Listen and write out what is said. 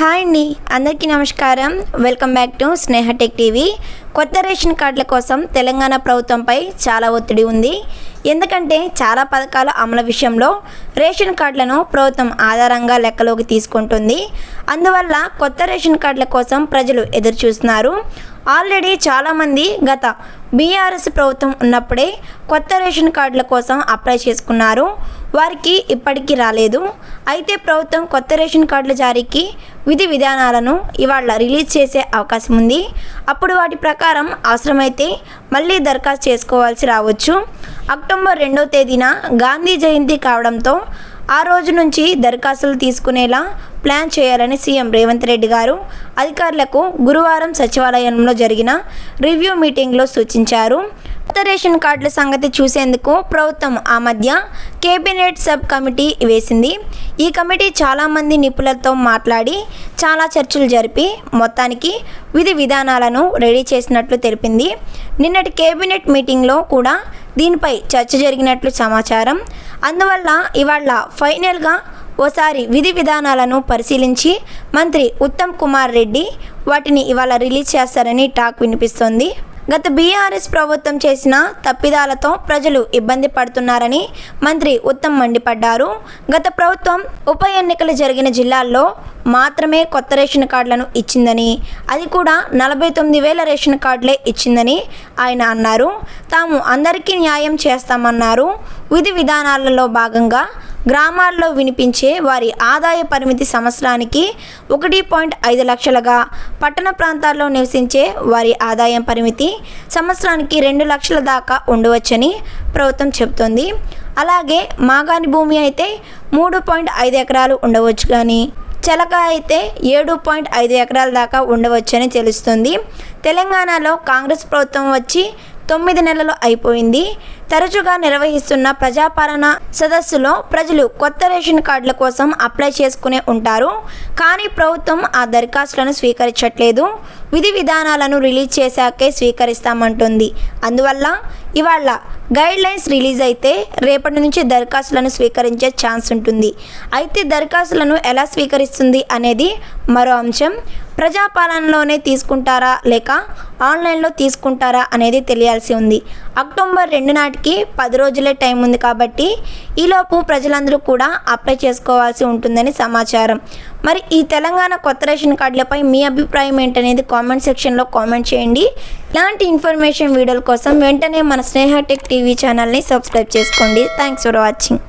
Hi అండి. అందరికీ నమస్కారం. Welcome back to Sneha tech TV. కొత్త రేషన్ కార్డుల కోసం తెలంగాణ ప్రభుత్వంపై చాలా ఒత్తిడి ఉంది. ఎందుకంటే చాలా పథకాల అమలు విషయంలో రేషన్ కార్డులను ప్రభుత్వం ఆధారంగా లెక్కలోకి తీసుకుంటుంది. అందువల్ల కొత్త రేషన్ కార్డుల కోసం ప్రజలు ఎదురు చూస్తున్నారు ఆల్రెడీ చాలామంది గత బీఆర్ఎస్ ప్రభుత్వం ఉన్నప్పుడే కొత్త రేషన్ కార్డుల కోసం అప్లై చేసుకున్నారు. వారికి ఇప్పటికీ రాలేదు. అయితే ప్రభుత్వం కొత్త రేషన్ కార్డుల జారీకి విధి విధానాలను ఇవాళ రిలీజ్ చేసే అవకాశం ఉంది. అప్పుడు వాటి ప్రకారం అవసరమైతే మళ్ళీ దరఖాస్తు చేసుకోవాల్సి రావచ్చు. అక్టోబర్ రెండో తేదీన గాంధీ జయంతి కావడంతో ఆ రోజు నుంచి దరఖాస్తులు తీసుకునేలా ప్లాన్ చేయాలని సీఎం రేవంత్ రెడ్డి గారు అధికారులకు గురువారం సచివాలయంలో జరిగిన రివ్యూ మీటింగ్లో సూచించారు. కొత్త రేషన్ కార్డుల సంగతి చూసేందుకు ప్రభుత్వం ఆ మధ్య కేబినెట్ సబ్ కమిటీ వేసింది. ఈ కమిటీ చాలామంది నిపుణులతో మాట్లాడి చాలా చర్చలు జరిపి మొత్తానికి విధి విధానాలను రెడీ చేసినట్లు తెలిపింది. నిన్నటి కేబినెట్ మీటింగ్లో కూడా దీనిపై చర్చ జరిగినట్లు సమాచారం. అందువల్ల ఇవాళ ఫైనల్గా ఓసారి విధి విధానాలను పరిశీలించి మంత్రి ఉత్తమ్ కుమార్ రెడ్డి వాటిని ఇవాళ రిలీజ్ చేస్తారని టాక్ వినిపిస్తోంది. గత బీఆర్ఎస్ ప్రభుత్వం చేసిన తప్పిదాలతో ప్రజలు ఇబ్బంది పడుతున్నారని మంత్రి ఉత్తమ్ మండిపడ్డారు. గత ప్రభుత్వం ఉప ఎన్నికలు జరిగిన జిల్లాల్లో మాత్రమే కొత్త రేషన్ కార్డులను ఇచ్చిందని అది కూడా నలభై తొమ్మిది వేల రేషన్ కార్డులే ఇచ్చిందని ఆయన అన్నారు. తాము అందరికీ న్యాయం చేస్తామన్నారు. విధి విధానాలలో భాగంగా గ్రామాల్లో వినిపించే వారి ఆదాయ పరిమితి సంవత్సరానికి ఒకటి పాయింట్ ఐదు లక్షలుగా పట్టణ ప్రాంతాల్లో నివసించే వారి ఆదాయం పరిమితి సంవత్సరానికి రెండు లక్షల దాకా ఉండవచ్చని ప్రభుత్వం చెబుతోంది. అలాగే మాగాని భూమి అయితే మూడు పాయింట్ ఐదు ఎకరాలు ఉండవచ్చు కానీ చెలక అయితే ఏడు పాయింట్ ఐదు ఎకరాల దాకా ఉండవచ్చని తెలుస్తుంది. తెలంగాణలో కాంగ్రెస్ ప్రభుత్వం వచ్చి తొమ్మిది నెలలు అయిపోయింది. తరచుగా నిర్వహిస్తున్న ప్రజాపాలన సదస్సులో ప్రజలు కొత్త రేషన్ కార్డుల కోసం అప్లై చేసుకునే ఉంటారు. కానీ ప్రభుత్వం ఆ దరఖాస్తులను స్వీకరించట్లేదు. విధి విధానాలను రిలీజ్ చేశాకే స్వీకరిస్తామంటుంది. అందువల్ల ఇవాళ గైడ్ లైన్స్ రిలీజ్ అయితే రేపటి నుంచి దరఖాస్తులను స్వీకరించే ఛాన్స్ ఉంటుంది. అయితే దరఖాస్తులను ఎలా స్వీకరిస్తుంది అనేది మరో అంశం. ప్రజాపాలనలోనే తీసుకుంటారా లేక ఆన్లైన్లో తీసుకుంటారా అనేది తెలియాల్సి ఉంది. అక్టోబర్ రెండు నాటికి పది రోజులే టైం ఉంది కాబట్టి ఈలోపు ప్రజలందరూ కూడా అప్లై చేసుకోవాల్సి ఉంటుందని సమాచారం. మరి ఈ తెలంగాణ కొత్త రేషన్ కార్డులపై మీ అభిప్రాయం ఏంటనేది కామెంట్ సెక్షన్లో కామెంట్ చేయండి. ఇలాంటి ఇన్ఫర్మేషన్ వీడియోల కోసం వెంటనే మన స్నేహ టెక్ టీవీ ఛానల్ని సబ్స్క్రైబ్ చేసుకోండి. Thanks for watching.